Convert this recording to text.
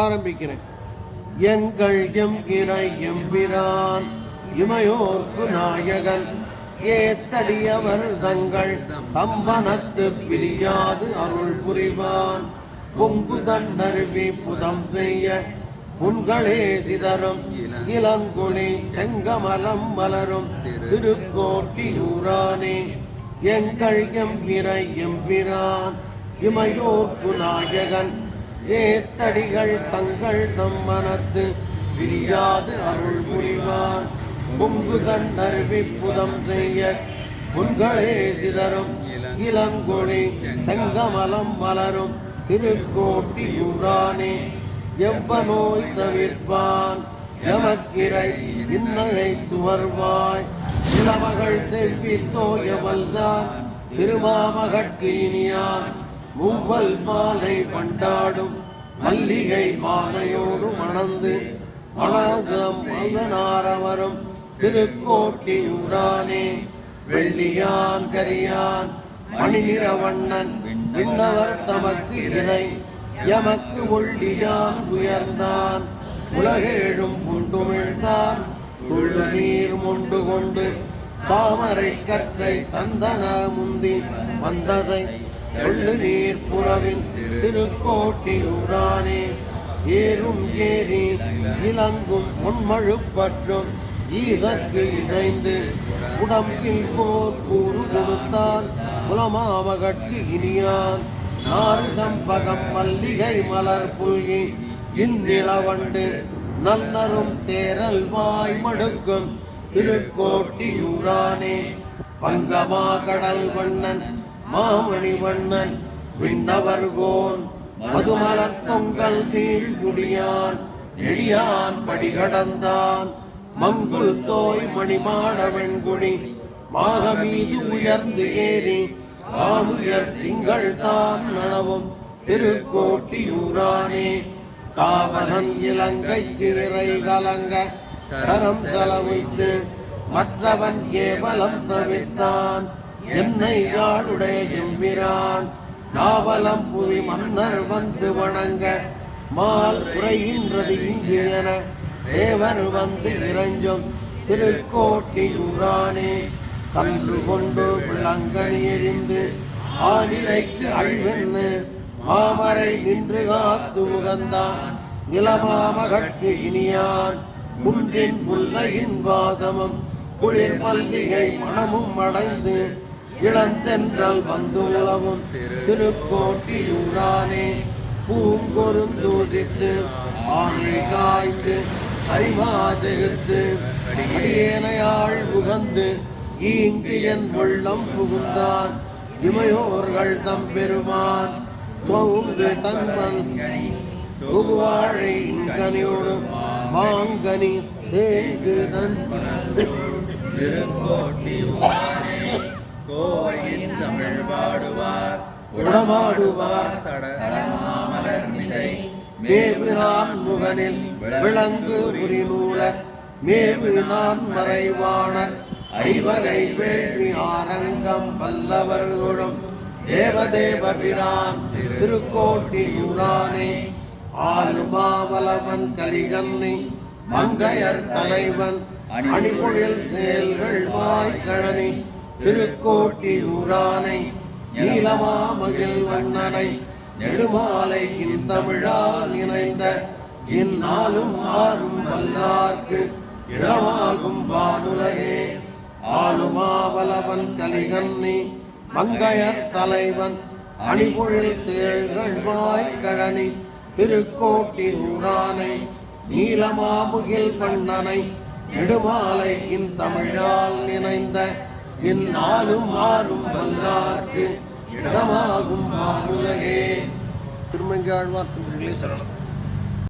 ஆரம்பிக்கிறேன். எங்கள் எம் இறை எம்பிரான் இமையோர்க்கு நாயகன் ஏத்தடியவர் தங்கள் தம்பனத்து பிரியாது அருள் புரிவான். பொங்கு தன்னருவி புதம் செய்ய புண்களே சிதறும். இளங்குழி செங்கமலம் மலரும். திருக்கோட்டியூரானே எங்கள் எம்பிரை எம்பிரான் இமையோர்க்கு நாயகன் ஏத்தடிகள் தங்கள் தம் மனத்து பிரியாது அருள் புரிவார். பொங்கு கண்டருவி புதம் செய்ய புண்களே சிதறும். இளங்கொழி செங்கமலம் மலரும் எவ்வ நோய் தவிர்ப்பான்? எமக்கிரை இன்னகை துவர்வாய் இளமகள் செவ்வி தோயவல்லான் திருமாமகட்கு இனியான். மூவல் மாலை பண்டாடும் மல்லிகை மாலையோடு மணந்து மலகம் மகனாரவரும் திருக்கோட்டியூரானே. வெள்ளியான் கரியான் மணிநிறவண்ணன் விண்ணவர் தமக்கு இறை. எமக்கு ஒள்ளியான் உயர்ந்தான். உலகேழும் புண்டுமிழ்ந்தான். துள்ளு நீர் முண்டு கொண்டு சாமரை கற்றை சந்தன முந்தி வந்ததை கொள்ளு புறவில் புறவின் திருக்கோட்டியூரானே. ஏறும் ஏறி இலங்கும் பொன்மழுப்பற்றும் ஈசற்கு இணைந்து உடம்பில் போர் கூறு கொடுத்தால் புலமாவகற்கு இனியான். நாறு சம்பகம் மல்லிகை மலர் புல்கி இந்நிலவண்டு நல்லரும் தேரல் வாய் மடுக்கும் திருக்கோட்டியூரானே. பங்கமா கடல் வண்ணன் மாமணி வண்ணன் விண்ணவர்கோன் மதுமலர் தொங்கல் நீள் குடியான் நெடியான் படி மங்குள் தோய் மணிமாட வெண்குடி மாக மீது உயர்ந்து ஏறி ஆமுயர் திங்கள் தான் நனவும் திருக்கோட்டியூரானே. காவலன் இலங்கைக்கு விரை கலங்க கரம் செலவித்து மற்றவன் கேவலம் தவிர்த்தான் என்னை யாழுடைய எம்பிரான் நாவலம் புவி மன்னர் வந்து வணங்க. மால் குறைகின்றது இங்கு என தேவர் வந்து இறைஞ்சும். திருக்கோட்டியூரானே கன்று கொண்டு விளங்கனி எரிந்து ஆனிரைக்கு அழிவென்னு மாமரை நின்று காத்து உகந்தான். நிலமாமகட்கு இனியான். குன்றின் புல்லையின் வாசமும் குளிர் மல்லிகை மனமும் அடைந்து இளந்தென்றல் வந்து உலவும் திருக்கோட்டியூரானே பூங்கொருந்தூதித்து ஆணை காய்ந்து அறிவாசெகுத்து அடியேனையாள் புகந்து ஈங்கு என் உள்ளம் புகுந்தான். இமையோர்கள் தம் பெருமான் தொகுந்து தன்பன் தொகுவாழை கனியோடு மாங்கனி தேங்கு தன் திருக்கோட்டி பாடுவார் உடமாடுவார் தடமாமலர் மிசை. மேவினான் முகனில் விளங்கு உரிநூலர். மேவு நான் மறைவாணர். ஐவகை வேள்வி ஆரங்கம் வல்லவர்களும் தேவதேவ பிரான் திருக்கோட்டி திருக்கோட்டியூரானே ஆலுமாவலவன் கலிகன்னி மங்கையர் தலைவன். அணிபொழில் செயல்கள் வாய்க்கழனி திருக்கோட்டியூரானை நீலமா மகிழ் வண்ணனை நெடுமாலை இன் தமிழால் இணைந்த இந்நாளும் ஆறும் வல்லார்க்கு இடமாகும் வானுலகே. ஆளுமாவலவன் கலிகன்னி மங்கையர் தலைவன் அணிபொழில் செயல்கள் வாய்க்கழனி திருக்கோட்டி ஊரானை நீலமாபுகில் பண்ணனை நெடுமாலை இன் தமிழால் நினைந்த இந்நாளும் மாறும் வல்லார்க்கு இடமாகும் வானுலகே திருமங்காழ்வார் திருமணிகளே சரணம்.